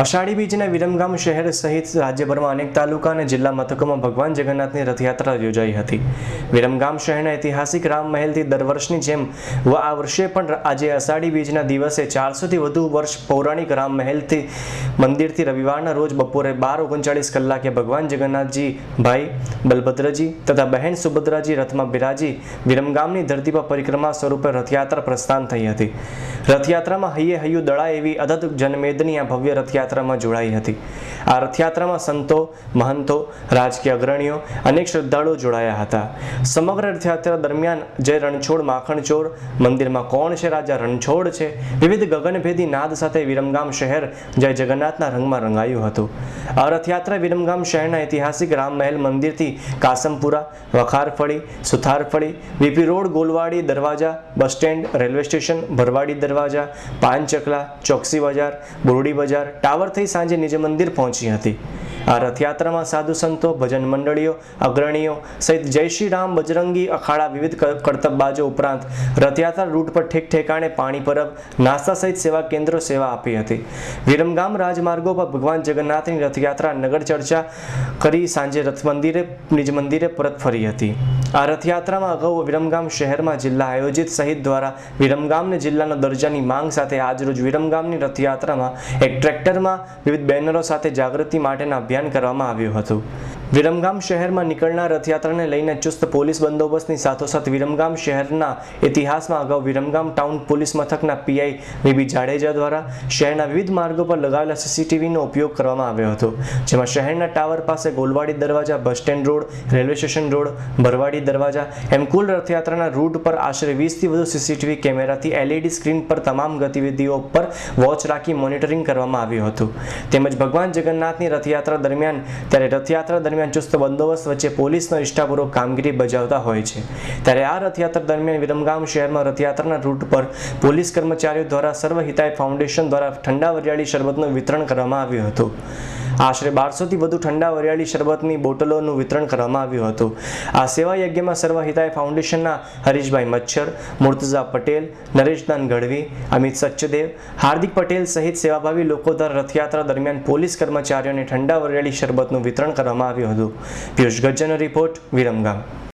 અષાઢી બીજના વિરમગામ શહેર સહિત રાજ્યભરમાં અનેક તાલુકા અને જિલ્લા મથકોમાં ભગવાન જગન્નાથની રથયાત્રા યોજાઈ હતી. વિરમગામ શહેરના ઐતિહાસિક રામ મહેલથી દર વર્ષની જેમ આ વર્ષે પણ આજે અષાઢી બીજના દિવસે ચારસોથી વધુ વર્ષ પૌરાણિક રામ મહેલથી મંદિરથી રવિવારના રોજ બપોરે બાર ઓગણચાળીસ કલાકે ભગવાન જગન્નાથજી, ભાઈ બલભદ્રજી તથા બહેન સુભદ્રાજી રથમાં બિરાજી વિરમગામની ધરતી પર પરિક્રમા સ્વરૂપે રથયાત્રા પ્રસ્થાન થઈ હતી. રથયાત્રામાં હૈયે હૈયું દળા એવી અદત જનમેદની આ ભવ્ય રથયાત્રામાં જોડાઈ હતી. આ રથયાત્રામાં સંતો, મહંતો, રાજકીય અગ્રણીઓ અનેક શ્રદ્ધાળુઓ જોડાયા હતા. સમગ્ર રથયાત્રા દરમિયાન જય રણછોડ માખણચોર મંદિરમાં કોણ છે? રાજા રણછોડ છે. વિવિધ ગગનભેદી નાદ સાથે વિરમગામ શહેર જય જગન્નાથના રંગમાં રંગાયું હતું. આ રથયાત્રા વિરમગામ શહેરના ઐતિહાસિક રામ મહેલ મંદિરથી કાસમપુરા, વખારફળી, સુથારફળી, VP road, Golwadi Darwaja, bus stand, railway station, Bharwadi Darwaja, Panchkala, Choksi બજાર, બોરડી બજાર ટાવર થઈ સાંજે નિજ મંદિર પહોંચી હતી. આ રથયાત્રામાં સાધુ સંતો, ભજન મંડળીઓ, અગ્રણીઓ સહિત જય શ્રી રામ, બજરંગી, અખાડા વિવિધ કર્તબબાજો ઉપરાંત રથયાત્રા રૂટ પર ઠેક ઠેકાણે પાણી પરબ, નાસ્તા સહિત સેવા કેન્દ્રો સેવા આપી હતી. વિરમગામ રાજમાર્ગો પર ભગવાન જગન્નાથની રથયાત્રા નગર ચર્ચા કરી સાંજે રથ મંદિરે, નિજ મંદિરે પરત ફરી હતી. આ રથયાત્રામાં અગાઉ વિરમગામ શહેરમાં જિલ્લા આયોજિત સહિત દ્વારા વિરમગામને જિલ્લાના દરજાની માંગ સાથે આજરોજ વિરમગામની રથયાત્રામાં એક ટ્રેક્ટરમાં વિવિધ બેનરો સાથે જાગૃતિ માટેના અભિયાન કરવામાં આવ્યું હતું. વિરમગામ શહેરમાં નીકળનાર રથયાત્રાને લઈને ચુસ્ત પોલીસ બંદોબસ્તની સાથોસાથ વિરમગામ શહેરના ઇતિહાસમાં અગાઉ વિરમગામ ટાઉન પોલીસ મથકના પીઆઈ વીબી જાડેજા દ્વારા શહેરના વિવિધ માર્ગો પર લગાવેલા સીસીટીવીનો ઉપયોગ કરવામાં આવ્યો હતો, જેમાં શહેરના ટાવર પાસે Golwadi Darwaja, bus stand road, railway station road, Bharwadi Darwaja એમ કુલ રથયાત્રાના રૂટ પર આશરે વીસથી વધુ સીસીટીવી કેમેરાથી એલઈડી સ્ક્રીન પર તમામ ગતિવિધિઓ પર વોચ રાખી મોનિટરિંગ કરવામાં આવ્યું હતું. તેમજ ભગવાન જગન્નાથની રથયાત્રા દરમિયાન, ત્યારે રથયાત્રા દરમિયાન ચુસ્ત બંદોબસ્ત વચ્ચે પોલીસનો નિષ્ઠાપૂર્વક કામગીરી બજાવતા હોય છે. ત્યારે આ રથયાત્રા દરમિયાન વિરમગામ શહેરમાં રથયાત્રાના રૂટ પર પોલીસ કર્મચારીઓ દ્વારા સર્વ હિતાય ફાઉન્ડેશન દ્વારા ઠંડા વરિયાળી શરબતનું વિતરણ કરવામાં આવ્યું હતું. આશરે બારસોથી વધુ ઠંડા વરિયાળી શરબતની બોટલોનું વિતરણ કરવામાં આવ્યું હતું. આ સેવા યજ્ઞમાં સર્વ હિતાય ફાઉન્ડેશનના હરીશભાઈ મચ્છર, મુર્તઝા પટેલ, નરેશદાન ગઢવી, અમિત સચ્ચદેવ, હાર્દિક પટેલ સહિત સેવાભાવી લોકો દ્વારા રથયાત્રા દરમિયાન પોલીસ કર્મચારીઓને ઠંડા વરિયાળી શરબતનું વિતરણ કરવામાં આવ્યું હતું. પિયુષ ગજ્જનો રિપોર્ટ, વિરમગામ.